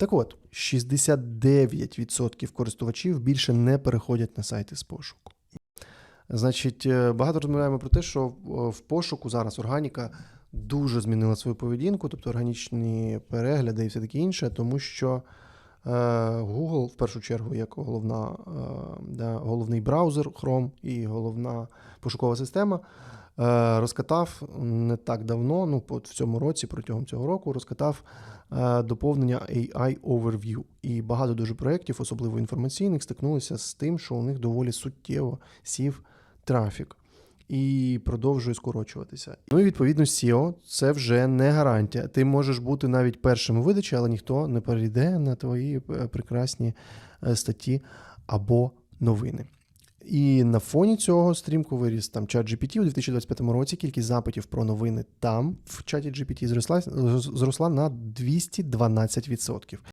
Так от, 69% користувачів більше не переходять на сайти з пошуку. Значить, е, багато розмовляємо про те, що в в пошуку зараз органіка дуже змінила свою поведінку, тобто органічні перегляди і все таке інше, тому що е, Google, першу чергу, як головна, е, да, головний браузер Chrome і головна пошукова система, е, розкатав не так давно, ну в цьому році, протягом цього року, розкатав е, доповнення AI Overview. І багато дуже проєктів, особливо інформаційних, стикнулися з тим, що у них доволі суттєво сів трафік і продовжує скорочуватися. Ну і відповідно SEO це вже не гарантія. Ти можеш бути навіть першим у видачі, але ніхто не перейде на твої е, прекрасні е, статті або новини. І на фоні цього стрімко виріс там чат GPT у 2025 році. Кількість запитів про новини там в чаті GPT зросла, зросла на 212%.